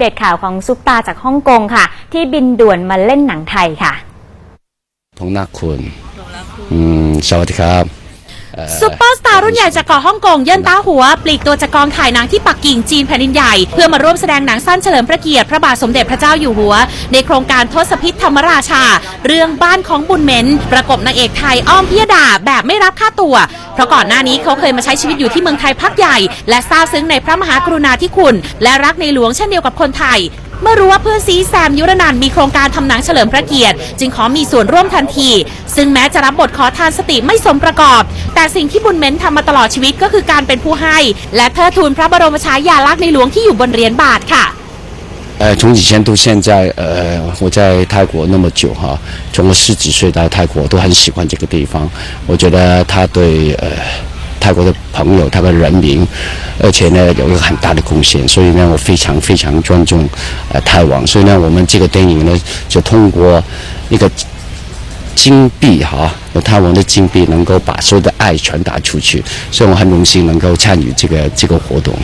เดตข่าวของซุปตาจากฮ่องกงค่ะ ที่บินด่วนมาเล่นหนังไทยค่ะทงนักคุณอืมสวัสดีครับเอ่อซูเปอร์สตาร์รุ่นใหญ่จากเกาะฮ่องกงเยินต้าหัว ปลีกตัวจากกองถ่ายหนังที่ปักกิ่งจีนแผ่นดินใหญ่ เพื่อมาร่วมแสดงหนังสั้นเฉลิมพระเกียรติพระบาทสมเด็จพระเจ้าอยู่หัว ในโครงการทศพิษธรรมราชา เรื่องบ้านของบุญเหม็นประกบนางเอกไทยอ้อมพิยดาแบบไม่รับค่าตัว เพราะก่อนหน้านี้เขาเคยมาใช้ชีวิตอยู่ที่เมืองไทยพักใหญ่ และซาบซึ้งในพระมหากรุณาธิคุณ และรักในหลวงเช่นเดียวกับคนไทย เมื่อรู้ว่าเพื่อนซีแซมยุรนันท์มีโครงการทำหนังเฉลิมพระเกียรติ จึงขอมีส่วนร่วมทันที ซึ่งแม้จะรับบทขอทานสติไม่สมประกอบ แต่สิ่งที่บุญเม้นทำมาตลอดชีวิตก็คือการเป็นผู้ให้ และเทิดทูนพระบรมฉายาลักษณ์ในหลวงที่อยู่บนเหรียญบาทค่ะ 呃，从以前到现在，呃，我在泰国那么久哈，从我十几岁到泰国，都很喜欢这个地方。我觉得他对呃泰国的朋友、他的人民，而且呢有一个很大的贡献，所以呢我非常非常尊重呃泰王。所以呢，我们这个电影呢就通过一个金币哈，有泰王的金币，能够把所有的爱传达出去。所以我很荣幸能够参与这个这个活动。